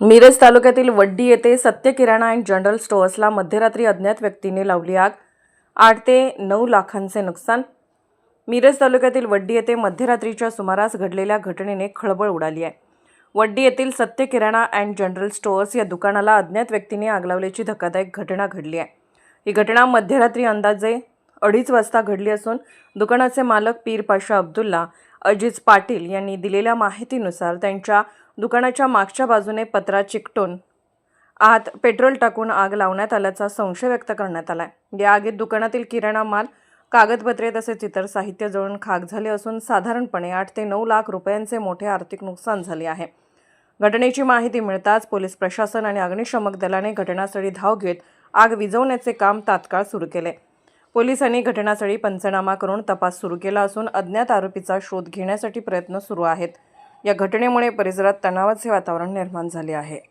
मिरज तालुक्यातील वड्डी येथे सत्य किराणा अँड जनरल स्टोअर्सला मध्यरात्री अज्ञात व्यक्तीने लावली आग. आठ ते नऊ लाखांचे नुकसान. मिरज तालुक्यातील वड्डी येथे मध्यरात्रीच्या सुमारास घडलेल्या घटनेने खळबळ उडाली आहे. वड्डी येथील सत्य किराणा अँड जनरल स्टोअर्स या दुकानाला अज्ञात व्यक्तीने आग लावल्याची धक्कादायक घटना घडली आहे. ही घटना मध्यरात्री अंदाजे अडीच वाजता घडली असून दुकानाचे मालक पीर पाशा अब्दुल्ला अजिज पाटील यांनी दिलेल्या माहितीनुसार त्यांच्या दुकानाच्या मागच्या बाजूने पत्रा चिकटून आत पेट्रोल टाकून आग लावण्यात आल्याचा संशय व्यक्त करण्यात आला आहे या आगीत दुकानातील किराणा माल कागदपत्रे तसेच इतर साहित्य जळून खाक झाले असून साधारणपणे आठ ते नऊ लाख रुपयांचे मोठे आर्थिक नुकसान झाले आहे. घटनेची माहिती मिळताच पोलीस प्रशासन आणि अग्निशमक दलाने घटनास्थळी धाव घेत आग विझवण्याचे काम तात्काळ सुरू केले. पोलिसांनी घटनास्थळी पंचनामा करून तपास सुरू केला असून अज्ञात आरोपीचा शोध घेण्यासाठी प्रयत्न सुरू आहेत. या घटनेमुळे परिसरात तणावाचे वातावरण निर्माण झाले आहे.